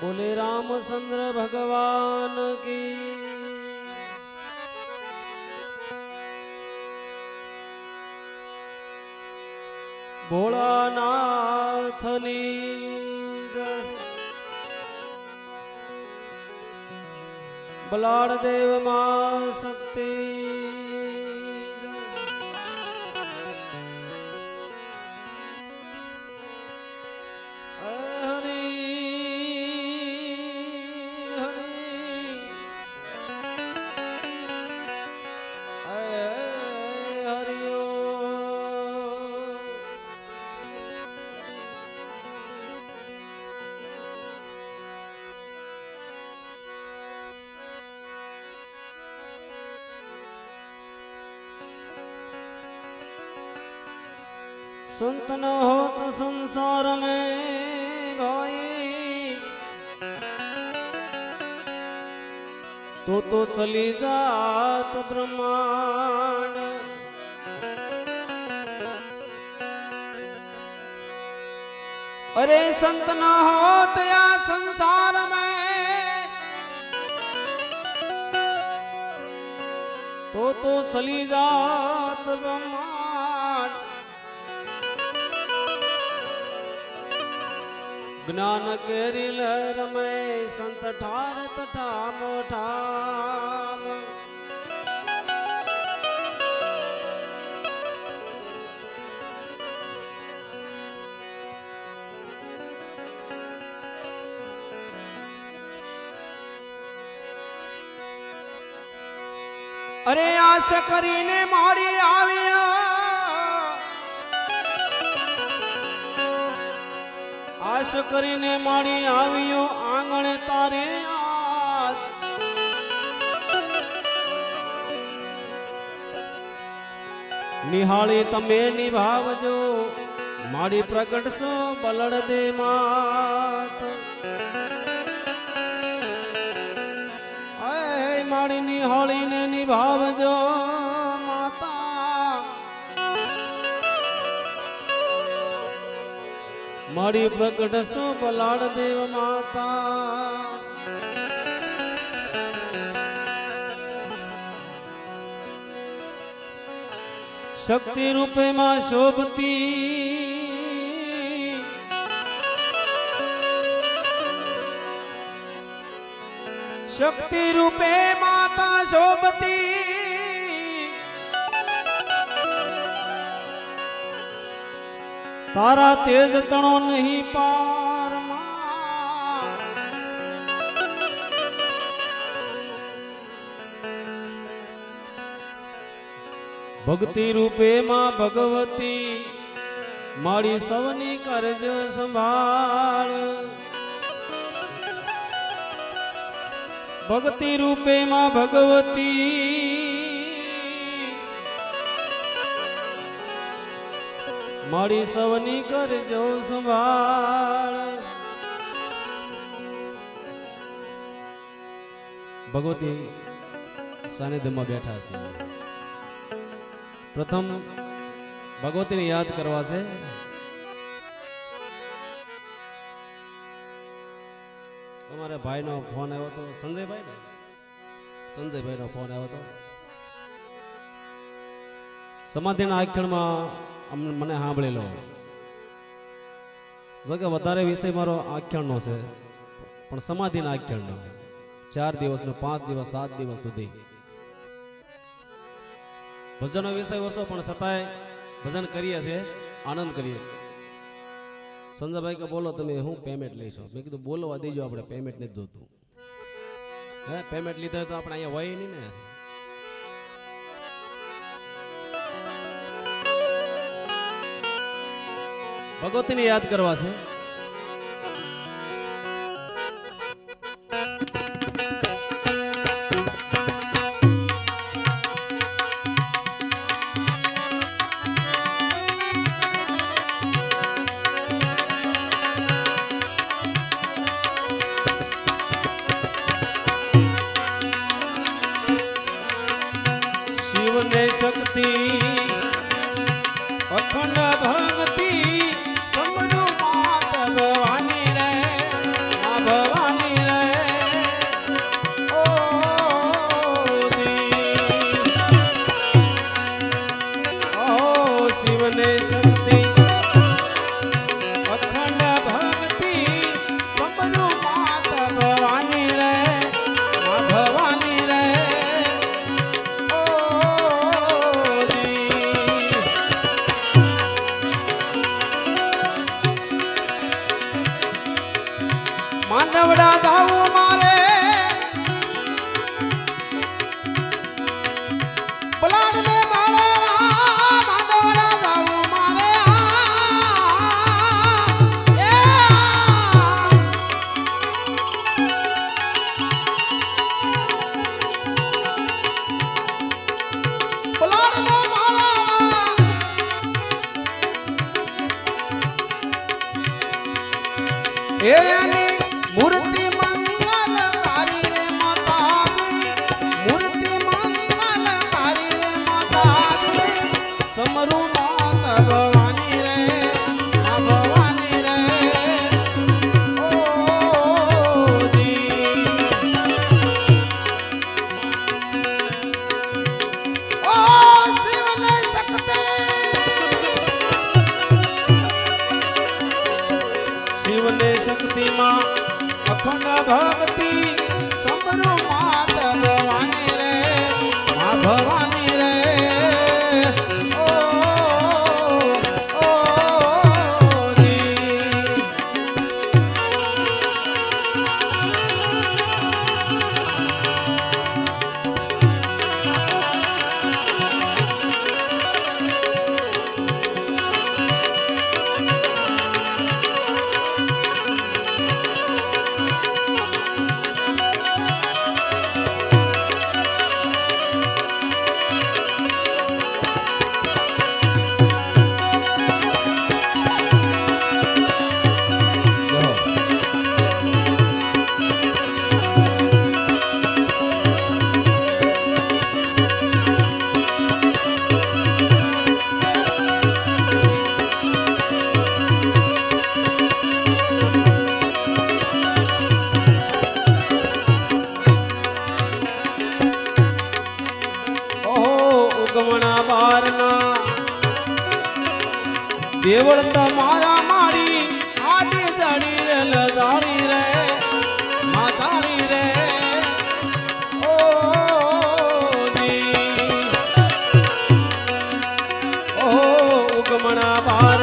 બોલે રામચંદ્ર ભગવાન કી ભોળાનાથની. બલાડ દેવમાં શક્તિ संत न हो तो संसार में भाई। तो तो चली जात ब्रह्मांड। अरे संत न होत या संसार में। तो तो चली जात ब्रह्मांड। જ્ઞાન કેરી લહેર મેં સંત ઠાર ઠામ ઠામ. અરે આશ કરીને મારી આવ્યા આશ કરીને માડી આવ્યો આંગણે તારે નિહાળી તમે નિભાવજો મારી પ્રગટશો બલડ દે માત. નિહાળીને નિભાવજો. મારી પ્રગટ સો બલાડ દેવ માતા. શક્તિ રૂપે માં શોભતી. શક્તિ રૂપે માતા શોભતી તારા તેજ તણો નહીં પાર ભક્તિ રૂપે માં ભગવતી મારી સૌની કરજ સંભાળ. ભક્તિ રૂપે માં ભગવતી મારી સૌની કરજો સંભાળ. ભગવતી સાનિધ્યમાં બેઠા છે. પ્રથમ ભગવતીને યાદ કરવા છે. તમારા ભાઈનો ફોન આવ્યો હતો. સંજયભાઈ ને? સંજયભાઈનો ફોન આવ્યો હતો. સમાધિના આખ્યાનમાં અમને મને સાંભળેલો જો કે વધારે વિષય મારો આખ્યાનનો છે, પણ સમાધિના આખ્યાનનો. ચાર દિવસનો પાંચ દિવસ, સાત દિવસ સુધી. ભજનનો વિષય ઓછો, પણ છતાંય ભજન કરીએ છીએ, આનંદ કરીએ. સંજયભાઈ કે બોલો તમે, હું પેમેન્ટ લઈશો? મેં કીધું બોલવા દેજો, આપણે પેમેન્ટ નથી જોતું. હે પેમેન્ટ લીધા તો આપણે અહીંયા હોય નહીં ને. ભગવતીને યાદ કરવા છે શિવને શક્તિ મારું માનવા કેવળ તમારા મારી આડી જડી રે લજાણી રે માતાણી રે. ઓ જી. ઓ ઉગમણા બાર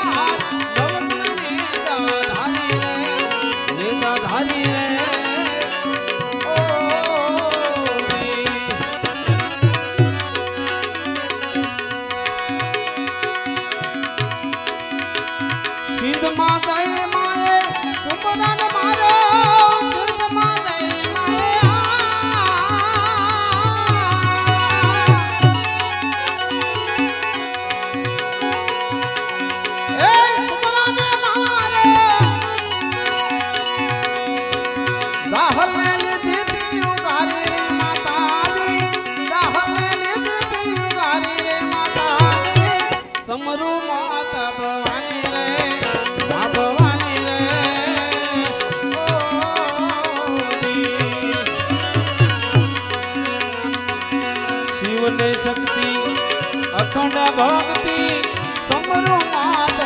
oh બોલે શક્તિ અખંડ ભક્તિ સમરો માત